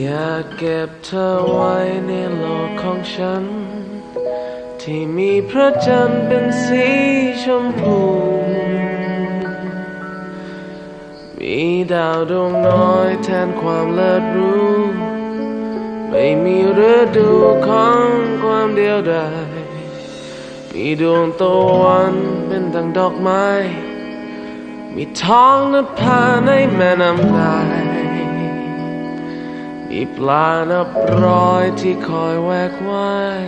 อยากเก็บเธอไว้ในโลกของฉัน ที่มีพระจันทร์เป็นสีชมพู มีดาวดวงน้อยแทนความเลิศรู้ ไม่มีฤดูของความเดียวดายมีดวงตะวันเป็นดังดอกไม้ มีท้องนภาในแม่น้ำนายมีปลานับร้อยที่คอยแวกว่าย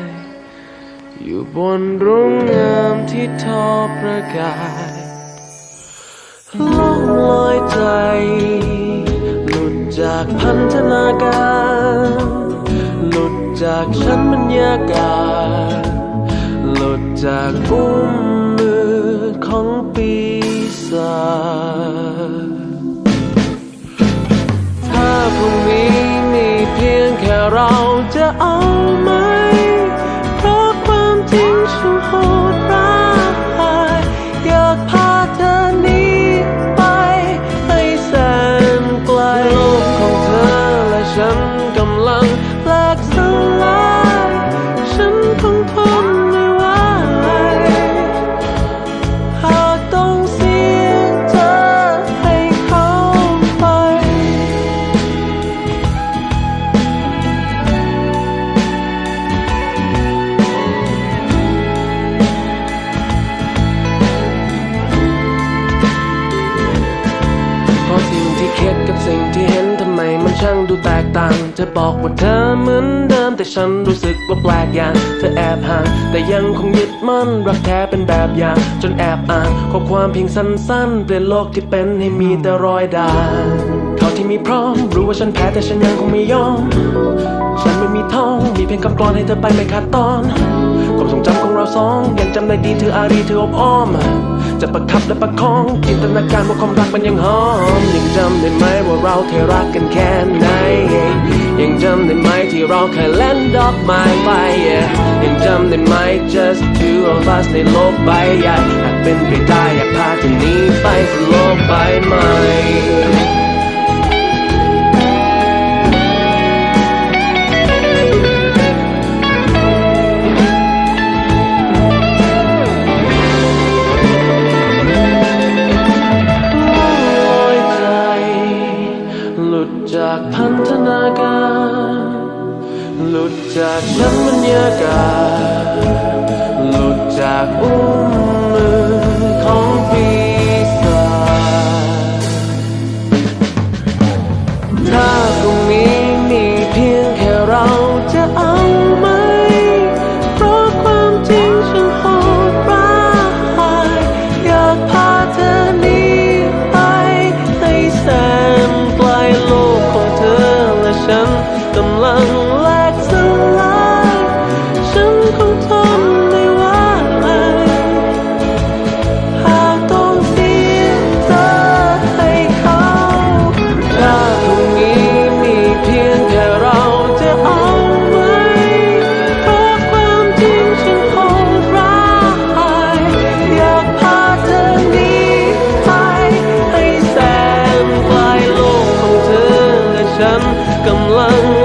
อยู่บนรุ่งงามที่ทอประกายล่องลอยใจ หลุดจากพันธนาการ หลุดจากชั้นบรรยากาศ หลุดจากอุ้มมือของปี ถ้าพรุ่งนี้มีเพียงแค่เราจะเอา ต่างจะบอกว่าเธอเหมือนเดิม แต่ฉันรู้สึกว่าแปลกอย่าง เธอแอบห่าง แต่ยังคงยึดมั่น รักแท้เป็นแบบอย่าง จนแอบอ่านข้อความเพียงสั้นๆ เปลี่ยนโลกที่เป็นให้มีแต่รอยด่างเท่าที่มีพร้อม รู้ว่าฉันแพ้แต่ฉันยังคงไม่ยอม ฉันไม่มีทอง มีเพียงคำกลอนให้เธอไปไม่ขาดตอนความทรงจำของเราสองยังจำได้ดีเธออารีเธออบอ้อม จะประคับและประคองจินตนาการว่าความรักมันยังหอม ยังจำได้ไหมว่าเราเคยรักกันแค่ไหน ที่เคยเล่นดอกไม้ไฟยังจำได้ไหม just two of us ในโลกใบใหญ่หากเป็นไปได้อยากพาเธอหนี้ไปสู่โลกใบใหม่ลอยใจหลุดจากพันธนาการ หลุดจากชั้นบรรยากาศหลุดจากอุ้มมือของปี Dòng.